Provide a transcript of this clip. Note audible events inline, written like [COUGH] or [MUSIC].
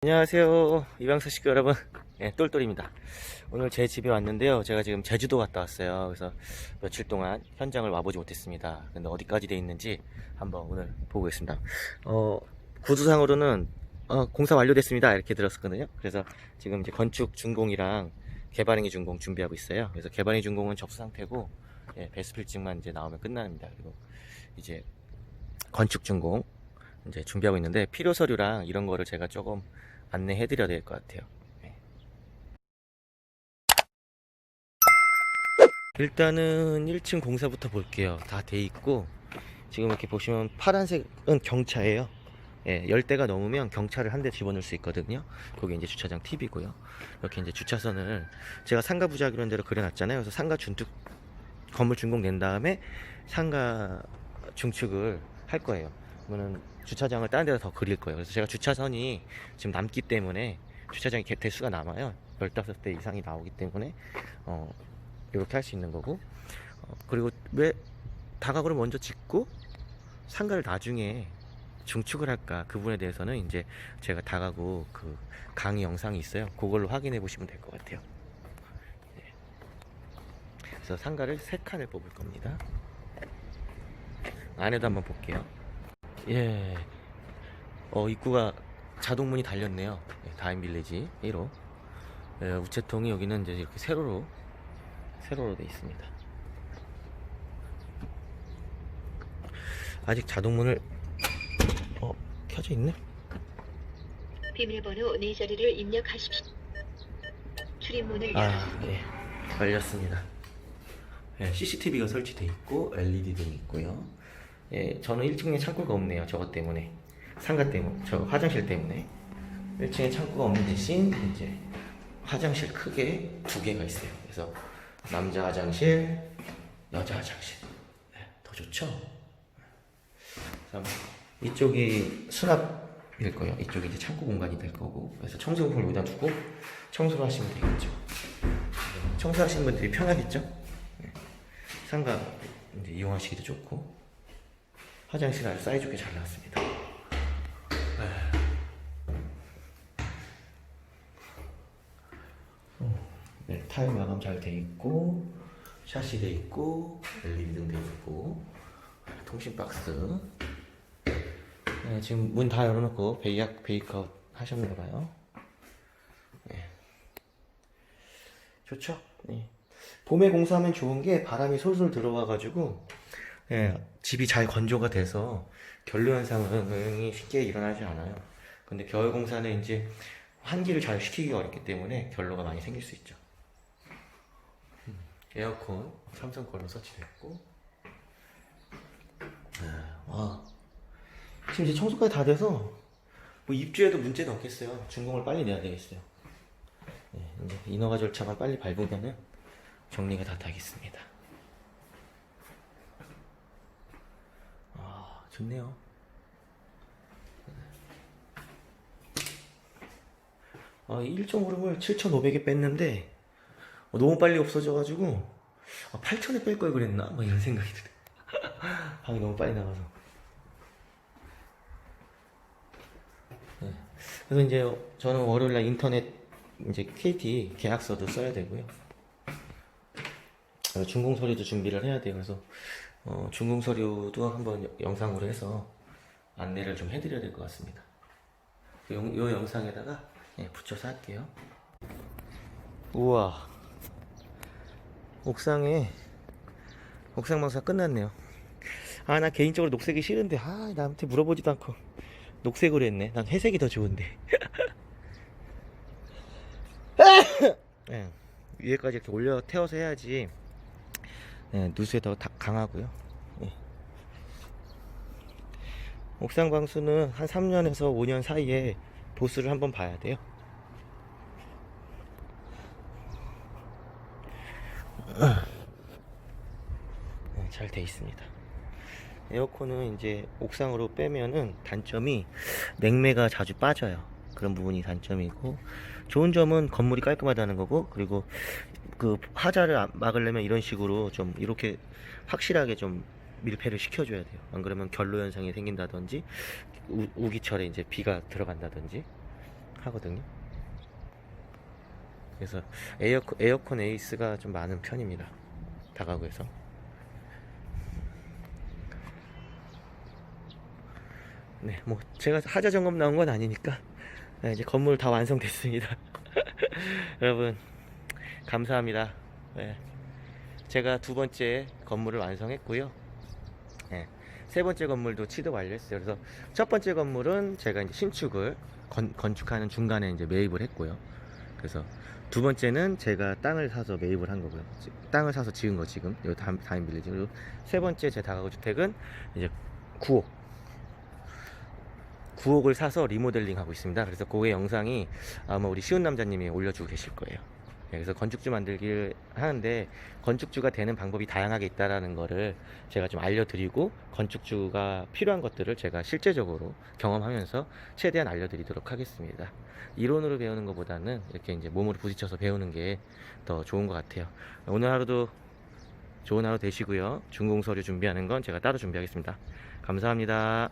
안녕하세요 이방서 식구 여러분. 네, 똘똘입니다. 오늘 제 집에 왔는데요. 제가 지금 제주도 갔다 왔어요. 그래서 며칠 동안 현장을 와보지 못했습니다. 근데 어디까지 돼 있는지 한번 오늘 보고 있습니다. 어 구두상으로는 어, 공사 완료됐습니다. 이렇게 들었었거든요. 그래서 지금 이제 건축 준공이랑 개발행위 준공 준비하고 있어요. 그래서 개발행위 준공은 접수 상태고 예, 배수필증만 이제 나오면 끝납니다. 그리고 이제 건축 준공 이제 준비하고 있는데 필요 서류랑 이런 거를 제가 조금 안내해 드려야 될 것 같아요. 네. 일단은 1층 공사부터 볼게요. 다 돼 있고 지금 이렇게 보시면 파란색은 경차예요. 예, 10대가 넘으면 경차를 한 대 집어넣을 수 있거든요. 거기 이제 주차장 팁이고요. 이렇게 이제 주차선을 제가 상가 부작 이런 데로 그려놨잖아요. 그래서 상가 준축 건물 준공된 다음에 상가 중축을 할 거예요. 그러면은 주차장을 다른 데다 더 그릴 거예요. 그래서 제가 주차선이 지금 남기 때문에 주차장이 개- 대수가 남아요. 15대 이상이 나오기 때문에 어, 이렇게 할 수 있는 거고 어, 그리고 왜 다각으로 먼저 짓고 상가를 나중에 중축을 할까 그 부분에 대해서는 이제 제가 다가구 그 강의 영상이 있어요. 그걸로 확인해 보시면 될 것 같아요. 네. 그래서 상가를 세 칸을 뽑을 겁니다. 안에도 한번 볼게요. 예. 어, 입구가 자동문이 달렸네요. 예, 다인빌리지 1호. 예, 우체통이 여기는 이제 이렇게 세로로, 세로로 돼 있습니다. 아직 자동문을, 어, 켜져 있네? 비밀번호 네 자리를 입력하십시오. 출입문을 아, 열었습니다. 예. 걸렸습니다. 예, CCTV가 설치돼 있고, LED 등이 있고요. 예, 저는 1층에 창고가 없네요. 저것 때문에. 상가 때문에. 저 화장실 때문에. 1층에 창고가 없는 대신, 이제, 화장실 크게 두 개가 있어요. 그래서, 남자 화장실, 여자 화장실. 네, 더 좋죠? 이쪽이 수납일 거예요. 이쪽이 이제 창고 공간이 될 거고. 그래서 청소용품을 여기다 두고, 청소를 하시면 되겠죠. 청소하시는 분들이 편하겠죠? 네. 상가 이용하시기도 좋고 화장실 아주 사이좋게 잘 나왔습니다. 네, 타일 마감 잘 돼 있고 샤시 돼 있고 LED 등돼 있고 통신 박스 네, 지금 문 다 열어놓고 베이약 베이크아웃 하셨나 봐요. 네. 좋죠. 네. 봄에 공사하면 좋은 게 바람이 솔솔 들어와가지고 예, 집이 잘 건조가 돼서 결로 현상이 쉽게 일어나지 않아요. 근데 겨울 공사는 이제 환기를 잘 시키기가 어렵기 때문에 결로가 많이 생길 수 있죠. 음, 에어컨 삼성 걸로 설치됐고 아, 와 지금 이제 청소까지 다 돼서 뭐 입주해도 문제는 없겠어요. 준공을 빨리 내야 되겠어요. 네, 이제 인허가 절차만 빨리 밟으면은 정리가 다 되겠습니다. 좋네요. 아, 1.5름을 7,500에 뺐는데 어, 너무 빨리 없어져가지고 아, 8,000에 뺄 걸 그랬나? 막 이런 생각이 드네. [LAUGHS] 방이 너무 빨리 나가서. 네. 그래서 이제 저는 월요일날 인터넷 이제 KT 계약서도 써야 되고요. 어, 준공 서류도 준비를 해야 돼요. 그래서 어, 준공 서류도 한번 여- 영상으로 해서 안내를 좀 해드려야 될 것 같습니다. 요, 요 영상에다가 예, 붙여서 할게요. 우와, 옥상에 옥상 방사 끝났네요. 아, 나 개인적으로 녹색이 싫은데 아, 나한테 물어보지도 않고 녹색으로 했네. 난 회색이 더 좋은데. [LAUGHS] 예, 위에까지 이렇게 올려 태워서 해야지 예, 누수에 더 다- 강하고요. 예. 옥상 방수는 한 3년에서 5년 사이에 보수를 한번 봐야 돼요. 잘돼 있습니다. 에어컨은 이제 옥상으로 빼면은 단점이 냉매가 자주 빠져요. 그런 부분이 단점이고 좋은 점은 건물이 깔끔하다는 거고 그리고 그 하자를 안- 막으려면 이런 식으로 좀 이렇게 확실하게 좀 밀폐를 시켜줘야 돼요. 안 그러면 결로 현상이 생긴다든지 우, 우기철에 이제 비가 들어간다든지 하거든요. 그래서 에어컨, 에어컨 에이스가 좀 많은 편입니다. 다가구에서. 네, 뭐 제가 하자 점검 나온 건 아니니까 네, 이제 건물 다 완성됐습니다. [LAUGHS] 여러분 감사합니다. 네, 제가 두 번째 건물을 완성했고요. 네, 세 번째 건물도 취득 완료했어요. 그래서 첫 번째 건물은 제가 이제 신축을 건, 건축하는 중간에 이제 매입을 했고요. 그래서 두 번째는 제가 땅을 사서 매입을 한 거고요. 지- 땅을 사서 지은 거 지금 요 다임, 다임 빌리지. 그리고 세 번째 제 다가구 주택은 이제 9억. 9억을 사서 리모델링 하고 있습니다. 그래서 그의 영상이 아마 우리 쉬운 남자님이 올려주고 계실 거예요. 네, 그래서 건축주 만들기를 하는데 건축주가 되는 방법이 다양하게 있다라는 거를 제가 좀 알려드리고 건축주가 필요한 것들을 제가 실제적으로 경험하면서 최대한 알려드리도록 하겠습니다. 이론으로 배우는 것보다는 이렇게 이제 몸으로 부딪혀서 배우는 게 더 좋은 것 같아요. 오늘 하루도 좋은 하루 되시고요. 준공 서류 준비하는 건 제가 따로 준비하겠습니다. 감사합니다.